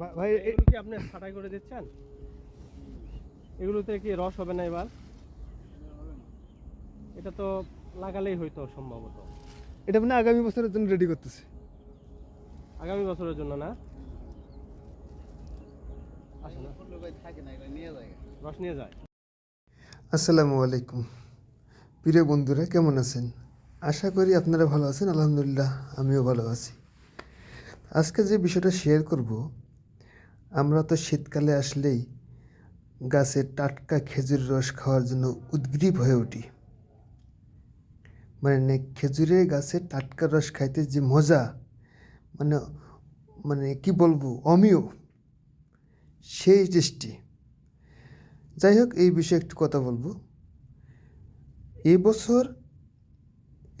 ভাই এগুলো কি আপনি ছাটাই করে দিচ্ছেন? এগুলোতে কি রস হবে না এবার? এটা তো লাগালেই হয়তো সম্ভবত। এটা মানে আগামী বছরের জন্য রেডি করতেছে। আগামী বছরের জন্য না? রস নিয়ে যায়। আসসালামু আলাইকুম। প্রিয় বন্ধুরা কেমন আছেন? আশা করি আপনারা ভালো আছেন আলহামদুলিল্লাহ আমিও ভালো আছি। আজকে যে বিষয়টা শেয়ার করব আমরা তো শীতকালে আসলেই গাছের টাটকা খেজুর রস খাওয়ার জন্য উদ্গ্রীব হয়ে উঠি। মানে খেজুরের গাছে টাটকা রস খাইতে যে মজা মানে মানে কি বলব, অমিয়, সেই টেস্টি যাই হোক, এই বিষয়ে একটু কথা বলব। এই বছর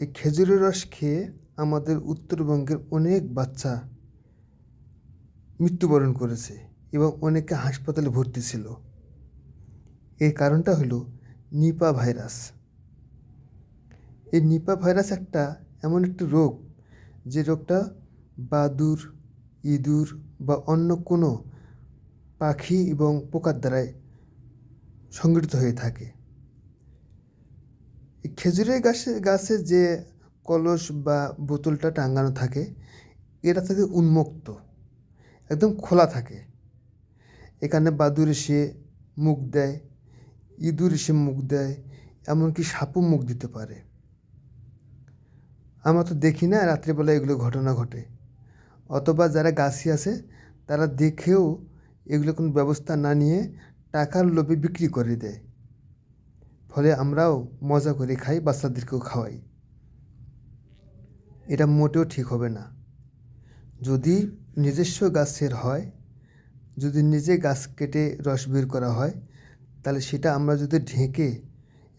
এই খেজুরের রস খেয়ে আমাদের উত্তরবঙ্গের অনেক বাচ্চা মৃত্যুবরণ করেছে এবং অনেকে হাসপাতালে ভর্তি ছিল। এর কারণটা হলো নিপা ভাইরাস। এই নিপা ভাইরাস একটা এমন একটি রোগ যে রোগটা বাদুর, ইঁদুর বা অন্য কোনো পাখি এবং পোকার দ্বারাই সংগঠিত হয়ে থাকে। খেজুরের গাছে গাছে যে কলস বা বোতলটা টাঙানো থাকে, এটা থেকে উন্মুক্ত। একদম খোলা থাকে। এখানে বাদুর এসে মুখ দেয় ইঁদুর এসে মুখ দেয়, এমনকি সাপও মুখ দিতে পারে। আমরা তো দেখি না রাত্রিবেলা এগুলো ঘটনা ঘটে। অথবা যারা গাছি আছে, তারা দেখেও এগুলো কোনো ব্যবস্থা না নিয়ে টাকার লোভে বিক্রি করে দেয়। ফলে আমরাও মজা করে খাই, বাচ্চাদেরকেও খাওয়াই। এটা মোটেও ঠিক হবে না। যদি নিজস্ব গাছের হয়, যদি নিজে গাছ কেটে রস বের করা হয়, তাহলে সেটা আমরা যদি ঢেকে,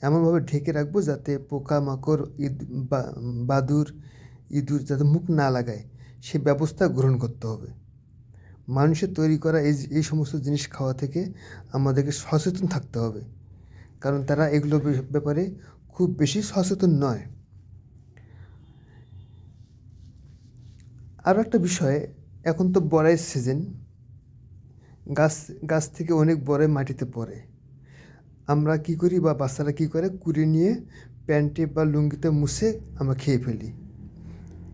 এমনভাবে ঢেকে রাখব যাতে পোকামাকড়, ইদ বাদুর, ইঁদুর যাতে মুখ না লাগায়, সে ব্যবস্থা গ্রহণ করতে হবে। মানুষের তৈরি করা এই এই সমস্ত জিনিস খাওয়া থেকে আমাদেরকে সচেতন থাকতে হবে, কারণ তারা এগুলো ব্যাপারে খুব বেশি সচেতন নয়। আরও একটা বিষয় এখন তো বড়াইয়ের সিজন। গাছ গাছ থেকে অনেক বড়াই মাটিতে পড়ে। আমরা কি করি বা বাচ্চারা কি করে? কুড়ে নিয়ে প্যান্টে বা লুঙ্গিতে মুছে আমরা খেয়ে ফেলি।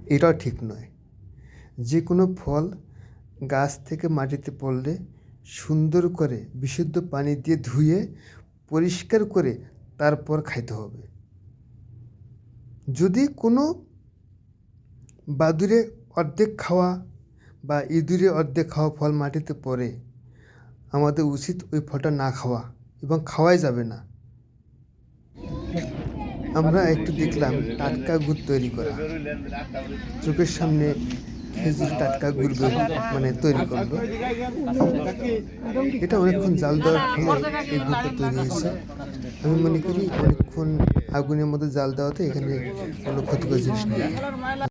এটাও ঠিক নয়। যে কোনো ফল গাছ থেকে মাটিতে পড়লে সুন্দর করে বিশুদ্ধ পানি দিয়ে ধুয়ে পরিষ্কার করে তারপর খাইতে হবে। যদি কোনো বাদুরে অর্ধেক খাওয়া বা ইঁদুরে অর্ধেক খাওয়া ফল মাটিতে পড়ে, আমাদের উচিত ওই ফলটা না খাওয়া এবং খাওয়াই যাবে না। আমরা একটু দেখলাম টাটকা গুড় তৈরি করা। চোখের সামনে খেজুর টাটকা গুড় মানে তৈরি করল। এটা অনেকক্ষণ জাল দেওয়ার ফলে এই গুড়টা তৈরি হয়েছে। আমি মনে করি অনেকক্ষণ আগুনের মধ্যে জাল দেওয়াতে এখানে কোনো ক্ষতিকর জিনিস নেই।